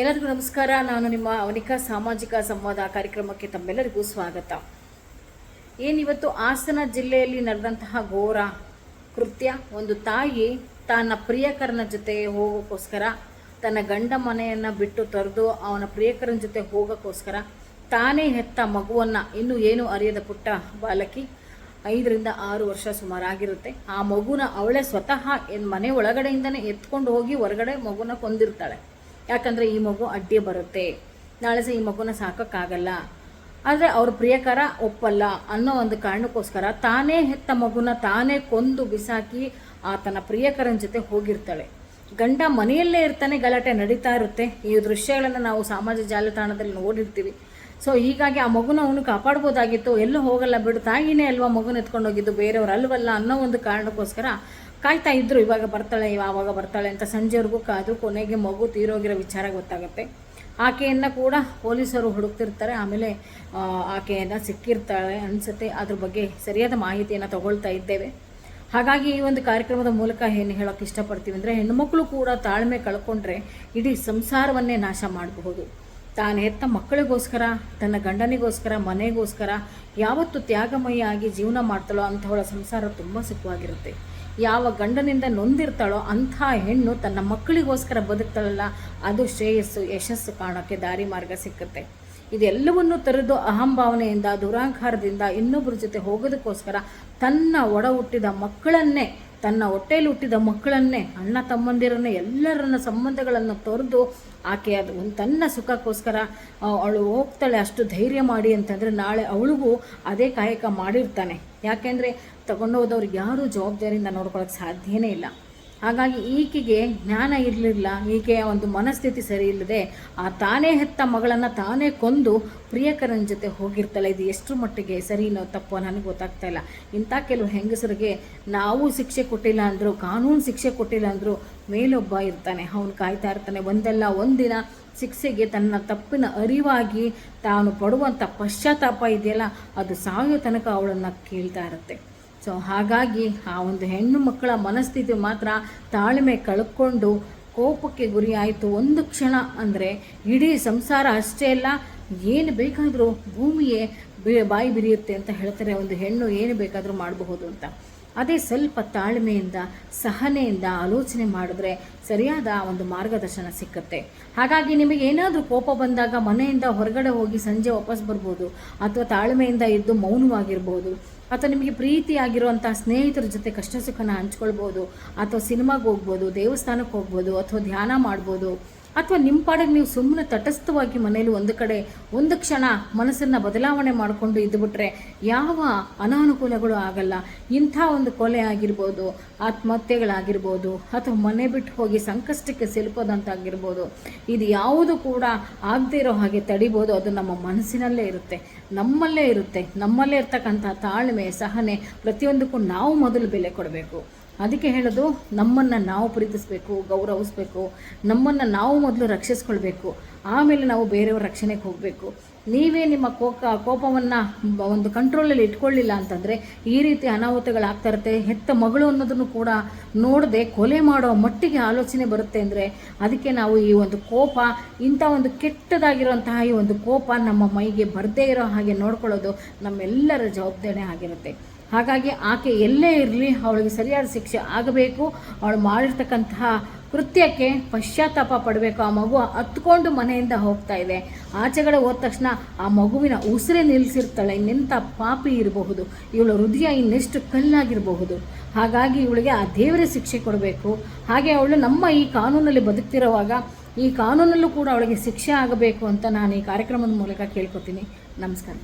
ಎಲ್ಲರಿಗೂ ನಮಸ್ಕಾರ. ನಾನು ನಿಮ್ಮ ಅವನಿಕಾ ಸಾಮಾಜಿಕ ಸಂವಾದ ಕಾರ್ಯಕ್ರಮಕ್ಕೆ ತಮ್ಮೆಲ್ಲರಿಗೂ ಸ್ವಾಗತ. ಏನಿವತ್ತು ಹಾಸನ ಜಿಲ್ಲೆಯಲ್ಲಿ ನಡೆದಂತಹ ಘೋರ ಕೃತ್ಯ? ಒಂದು ತಾಯಿ ತನ್ನ ಪ್ರಿಯಕರನ ಜೊತೆ ಹೋಗೋಕ್ಕೋಸ್ಕರ, ತನ್ನ ಗಂಡ ಮನೆಯನ್ನು ಬಿಟ್ಟು ತೊರೆದು ಅವನ ಪ್ರಿಯಕರನ ಜೊತೆ ಹೋಗೋಕ್ಕೋಸ್ಕರ ತಾನೇ ಹೆತ್ತ ಮಗುವನ್ನು ಇನ್ನೂ ಏನು ಅರಿಯದ ಪುಟ್ಟ ಬಾಲಕಿ ಐದರಿಂದ ಆರು ವರ್ಷ ಸುಮಾರಾಗಿರುತ್ತೆ. ಆ ಮಗುನ ಅವಳೇ ಸ್ವತಃ ಮನೆ ಒಳಗಡೆಯಿಂದನೇ ಎತ್ಕೊಂಡು ಹೋಗಿ ಹೊರಗಡೆ ಮಗುನ ಕೊಂದಿರ್ತಾಳೆ. ಯಾಕಂದರೆ ಈ ಮಗು ಅಡ್ಡಿ ಬರುತ್ತೆ. ನಾಳೆ ಸಹ ಈ ಮಗುನ ಸಾಕೋಕ್ಕಾಗಲ್ಲ. ಆದರೆ ಅವ್ರ ಪ್ರಿಯಕರ ಒಪ್ಪಲ್ಲ ಅನ್ನೋ ಒಂದು ಕಾರಣಕ್ಕೋಸ್ಕರ ತಾನೇ ಹೆತ್ತ ಮಗುನ ತಾನೇ ಕೊಂದು ಬಿಸಾಕಿ ಆತನ ಪ್ರಿಯಕರನ ಜೊತೆ ಹೋಗಿರ್ತಾಳೆ. ಗಂಡ ಮನೆಯಲ್ಲೇ ಇರ್ತಾನೆ ಗಲಾಟೆ ನಡೀತಾ ಇರುತ್ತೆ. ಈ ದೃಶ್ಯಗಳನ್ನು ನಾವು ಸಾಮಾಜಿಕ ಜಾಲತಾಣದಲ್ಲಿ ನೋಡಿರ್ತೀವಿ. ಸೊ ಹೀಗಾಗಿ ಆ ಮಗುನ ಅವನು ಕಾಪಾಡ್ಬೋದಾಗಿತ್ತು. ಎಲ್ಲೂ ಹೋಗಲ್ಲ, ಬಿಡು, ತಾಯಿನೇ ಅಲ್ವಾ ಮಗುನ ಎತ್ಕೊಂಡು ಹೋಗಿದ್ದು ಬೇರೆಯವ್ರು ಅಲ್ವಲ್ಲ ಅನ್ನೋ ಒಂದು ಕಾರಣಕ್ಕೋಸ್ಕರ ಕಾಯ್ತಾ ಇದ್ದರು ಇವಾಗ ಬರ್ತಾಳೆ, ಯಾವಾಗ ಬರ್ತಾಳೆ ಅಂತ ಸಂಜೆವರೆಗೂ ಕಾದು ಕೊನೆಗೆ ಮಗು ತೀರೋಗಿರೋ ವಿಚಾರ ಗೊತ್ತಾಗುತ್ತೆ. ಆಕೆಯನ್ನು ಕೂಡ ಪೊಲೀಸರು ಹುಡುಕ್ತಿರ್ತಾರೆ. ಆಮೇಲೆ ಆಕೆಯನ್ನು ಸಿಕ್ಕಿರ್ತಾಳೆ ಅನಿಸುತ್ತೆ. ಅದ್ರ ಬಗ್ಗೆ ಸರಿಯಾದ ಮಾಹಿತಿಯನ್ನು ತಗೊಳ್ತಾ ಇದ್ದೇವೆ. ಹಾಗಾಗಿ ಈ ಒಂದು ಕಾರ್ಯಕ್ರಮದ ಮೂಲಕ ಏನು ಹೇಳೋಕೆ ಇಷ್ಟಪಡ್ತೀವಿ ಅಂದರೆ ಹೆಣ್ಣುಮಕ್ಕಳು ಕೂಡ ತಾಳ್ಮೆ ಕಳ್ಕೊಂಡ್ರೆ ಇಡೀ ಸಂಸಾರವನ್ನೇ ನಾಶ ಮಾಡಬಹುದು. ತಾನು ಹೆತ್ತ ಮಕ್ಕಳಿಗೋಸ್ಕರ, ತನ್ನ ಗಂಡನಿಗೋಸ್ಕರ, ಮನೆಗೋಸ್ಕರ ಯಾವತ್ತು ತ್ಯಾಗಮಯ ಆಗಿ ಜೀವನ ಮಾಡ್ತಾಳೋ ಅಂಥವಳ ಸಂಸಾರ ತುಂಬ ಸುಖವಾಗಿರುತ್ತೆ. ಯಾವ ಗಂಡನಿಂದ ನೊಂದಿರ್ತಾಳೋ ಅಂಥ ಹೆಣ್ಣು ತನ್ನ ಮಕ್ಕಳಿಗೋಸ್ಕರ ಬದುಕ್ತಾಳಲ್ಲ, ಅದು ಶ್ರೇಯಸ್ಸು, ಯಶಸ್ಸು ಕಾಣೋಕ್ಕೆ ದಾರಿ ಮಾರ್ಗ ಸಿಕ್ಕುತ್ತೆ. ಇದೆಲ್ಲವನ್ನು ತೊರೆದು ಅಹಂಭಾವನೆಯಿಂದ, ದುರಾಂಕಾರದಿಂದ ಇನ್ನೊಬ್ಬರ ಜೊತೆ ಹೋಗೋದಕ್ಕೋಸ್ಕರ ತನ್ನ ಒಡ ಹುಟ್ಟಿದ ಮಕ್ಕಳನ್ನೇ ತನ್ನ ಹೊಟ್ಟೆಯಲ್ಲಿ ಹುಟ್ಟಿದ ಮಕ್ಕಳನ್ನೇ, ಅಣ್ಣ ತಮ್ಮಂದಿರನ್ನೇ, ಎಲ್ಲರನ್ನ ಸಂಬಂಧಗಳನ್ನು ತೊರೆದು ಆಕೆ ಅದು ಒಂದು ತನ್ನ ಸುಖಕ್ಕೋಸ್ಕರ ಅವಳು ಹೋಗ್ತಾಳೆ ಅಷ್ಟು ಧೈರ್ಯ ಮಾಡಿ ಅಂತಂದರೆ ನಾಳೆ ಅವಳಿಗೂ ಅದೇ ಕಾಯಕ ಮಾಡಿರ್ತಾನೆ. ಯಾಕೆಂದರೆ ತಗೊಂಡೋದವ್ರಿಗೆ ಯಾರೂ ಜವಾಬ್ದಾರಿಯಿಂದ ನೋಡ್ಕೊಳ್ಳೋಕೆ ಸಾಧ್ಯನೇ ಇಲ್ಲ. ಹಾಗಾಗಿ ಈಕೆಗೆ ಜ್ಞಾನ ಇರಲಿಲ್ಲ. ಈಕೆಯ ಒಂದು ಮನಸ್ಥಿತಿ ಸರಿ ಇಲ್ಲದೆ ಆ ತಾನೇ ಹೆತ್ತ ಮಗಳನ್ನು ತಾನೇ ಕೊಂದು ಪ್ರಿಯಕರನ ಜೊತೆ ಹೋಗಿರ್ತಾಳೆ. ಇದು ಎಷ್ಟು ಮಟ್ಟಿಗೆ ಸರಿನೋ ತಪ್ಪೋ ನನಗೆ ಗೊತ್ತಾಗ್ತಾ ಇಲ್ಲ. ಇಂಥ ಕೆಲವು ಹೆಂಗಸರಿಗೆ ನಾವು ಶಿಕ್ಷೆ ಕೊಟ್ಟಿಲ್ಲ ಅಂದರು, ಕಾನೂನು ಶಿಕ್ಷೆ ಕೊಟ್ಟಿಲ್ಲ ಅಂದರು ಮೇಲೊಬ್ಬ ಇರ್ತಾನೆ. ಅವನು ಕಾಯ್ತಾ ಇರ್ತಾನೆ. ಒಂದಲ್ಲ ಒಂದಿನ ಶಿಕ್ಷೆಗೆ ತನ್ನ ತಪ್ಪಿನ ಅರಿವಾಗಿ ತಾನು ಪಡುವಂಥ ಪಶ್ಚಾತ್ತಾಪ ಇದೆಯಲ್ಲ, ಅದು ಸಾಯೋ ತನಕ ಅವಳನ್ನು ಕೇಳ್ತಾ ಇರುತ್ತೆ. ಸೊ ಹಾಗಾಗಿ ಆ ಒಂದು ಹೆಣ್ಣು ಮಕ್ಕಳ ಮನಸ್ಥಿತಿ ಮಾತ್ರ ತಾಳ್ಮೆ ಕಳ್ಕೊಂಡು ಕೋಪಕ್ಕೆ ಗುರಿಯಾಯಿತು ಒಂದು ಕ್ಷಣ ಅಂದರೆ ಇಡೀ ಸಂಸಾರ ಅಷ್ಟೇ ಅಲ್ಲ, ಏನು ಬೇಕಾದರೂ ಭೂಮಿಯೇ ಬಾಯಿ ಬಿರಿಯುತ್ತೆ ಅಂತ ಹೇಳ್ತಾರೆ ಒಂದು ಹೆಣ್ಣು, ಏನು ಬೇಕಾದರೂ ಮಾಡಬಹುದು ಅಂತ. ಅದೇ ಸ್ವಲ್ಪ ತಾಳ್ಮೆಯಿಂದ, ಸಹನೆಯಿಂದ ಆಲೋಚನೆ ಮಾಡಿದ್ರೆ ಸರಿಯಾದ ಒಂದು ಮಾರ್ಗದರ್ಶನ ಸಿಕ್ಕತ್ತೆ. ಹಾಗಾಗಿ ನಿಮಗೆ ಏನಾದರೂ ಕೋಪ ಬಂದಾಗ ಮನೆಯಿಂದ ಹೊರಗಡೆ ಹೋಗಿ ಸಂಜೆ ವಾಪಸ್ ಬರ್ಬೋದು, ಅಥವಾ ತಾಳ್ಮೆಯಿಂದ ಇದ್ದು ಮೌನವಾಗಿರ್ಬೋದು, ಅಥವಾ ನಿಮಗೆ ಪ್ರೀತಿಯಾಗಿರುವಂಥ ಸ್ನೇಹಿತರ ಜೊತೆ ಕಷ್ಟ ಸುಖನ ಹಂಚ್ಕೊಳ್ಬೋದು, ಅಥವಾ ಸಿನಿಮಾಗೆ ಹೋಗ್ಬೋದು, ದೇವಸ್ಥಾನಕ್ಕೆ ಹೋಗ್ಬೋದು, ಅಥವಾ ಧ್ಯಾನ ಮಾಡ್ಬೋದು ಅಥವಾ ನಿಮ್ಮ ಪಾಡಿಗೆ ನೀವು ಸುಮ್ಮನೆ ತಟಸ್ಥವಾಗಿ ಮನೇಲಿ ಒಂದು ಕಡೆ, ಒಂದು ಕ್ಷಣ ಮನಸ್ಸನ್ನು ಬದಲಾವಣೆ ಮಾಡಿಕೊಂಡು ಇದ್ದುಬಿಟ್ರೆ ಯಾವ ಅನಾನುಕೂಲಗಳು ಆಗಲ್ಲ. ಇಂಥ ಒಂದು ಕೊಲೆ ಆಗಿರ್ಬೋದು, ಆತ್ಮಹತ್ಯೆಗಳಾಗಿರ್ಬೋದು, ಅಥವಾ ಮನೆ ಬಿಟ್ಟು ಹೋಗಿ ಸಂಕಷ್ಟಕ್ಕೆ ಸಿಲುಕೋದಂತಾಗಿರ್ಬೋದು, ಇದು ಯಾವುದು ಕೂಡ ಆಗದೇ ಇರೋ ಹಾಗೆ ತಡಿಬೋದು. ಅದು ನಮ್ಮ ಮನಸ್ಸಿನಲ್ಲೇ ಇರುತ್ತೆ, ನಮ್ಮಲ್ಲೇ ಇರುತ್ತೆ, ನಮ್ಮಲ್ಲೇ ಇರ್ತಕ್ಕಂಥ ತಾಳ್ಮೆ, ಸಹನೆ ಪ್ರತಿಯೊಂದಕ್ಕೂ ನಾವು ಮೊದಲು ಬೆಲೆ ಕೊಡಬೇಕು. ಅದಕ್ಕೆ ಹೇಳೋದು, ನಮ್ಮನ್ನು ನಾವು ಪ್ರೀತಿಸಬೇಕು, ಗೌರವಿಸ್ಬೇಕು, ನಮ್ಮನ್ನು ನಾವು ಮೊದಲು ರಕ್ಷಿಸ್ಕೊಳ್ಬೇಕು, ಆಮೇಲೆ ನಾವು ಬೇರೆಯವ್ರ ರಕ್ಷಣೆಗೆ ಹೋಗಬೇಕು. ನೀವೇ ನಿಮ್ಮ ಕೋಪ, ಕೋಪವನ್ನು ಒಂದು ಕಂಟ್ರೋಲಲ್ಲಿ ಇಟ್ಕೊಳ್ಳಿಲ್ಲ ಅಂತಂದರೆ ಈ ರೀತಿ ಅನಾಹುತಗಳಾಗ್ತಾ ಇರುತ್ತೆ. ಹೆತ್ತ ಮಗಳು ಅನ್ನೋದನ್ನು ಕೂಡ ನೋಡದೆ ಕೊಲೆ ಮಾಡೋ ಮಟ್ಟಿಗೆ ಆಲೋಚನೆ ಬರುತ್ತೆ ಅಂದರೆ ಅದಕ್ಕೆ ನಾವು ಈ ಒಂದು ಕೋಪ, ಇಂಥ ಒಂದು ಕೆಟ್ಟದಾಗಿರುವಂತಹ ಈ ಒಂದು ಕೋಪ ನಮ್ಮ ಮೈಗೆ ಬರದೇ ಇರೋ ಹಾಗೆ ನೋಡ್ಕೊಳ್ಳೋದು ನಮ್ಮೆಲ್ಲರ ಜವಾಬ್ದಾರಿ ಆಗಿರುತ್ತೆ. ಹಾಗಾಗಿ ಆಕೆ ಎಲ್ಲೇ ಇರಲಿ, ಅವಳಿಗೆ ಸರಿಯಾದ ಶಿಕ್ಷೆ ಆಗಬೇಕು, ಅವಳು ಮಾಡಿರ್ತಕ್ಕಂತಹ ಕೃತ್ಯಕ್ಕೆ ಪಶ್ಚಾತ್ತಾಪ ಪಡಬೇಕು. ಆ ಮಗು ಹತ್ಕೊಂಡು ಮನೆಯಿಂದ ಹೋಗ್ತಾ ಇದೆ. ಆಚೆಗಡೆ ಹೋದ ತಕ್ಷಣ ಆ ಮಗುವಿನ ಉಸಿರೆ ನಿಲ್ಲಿಸಿರ್ತಾಳೆ ಇನ್ನೆಂಥ ಪಾಪಿ ಇರಬಹುದು. ಇವಳ ಹೃದಯ ಇನ್ನೆಷ್ಟು ಕಲ್ಲಾಗಿರಬಹುದು ಹಾಗಾಗಿ ಇವಳಿಗೆ ಆ ದೇವರೇ ಶಿಕ್ಷೆ ಕೊಡಬೇಕು. ಹಾಗೆ ಅವಳು ನಮ್ಮ ಈ ಕಾನೂನಲ್ಲಿ ಬದುಕ್ತಿರುವಾಗ ಈ ಕಾನೂನಲ್ಲೂ ಕೂಡ ಅವಳಿಗೆ ಶಿಕ್ಷೆ ಆಗಬೇಕು ಅಂತ ನಾನು ಈ ಕಾರ್ಯಕ್ರಮದ ಮೂಲಕ ಕೇಳ್ಕೊತೀನಿ. ನಮಸ್ಕಾರ.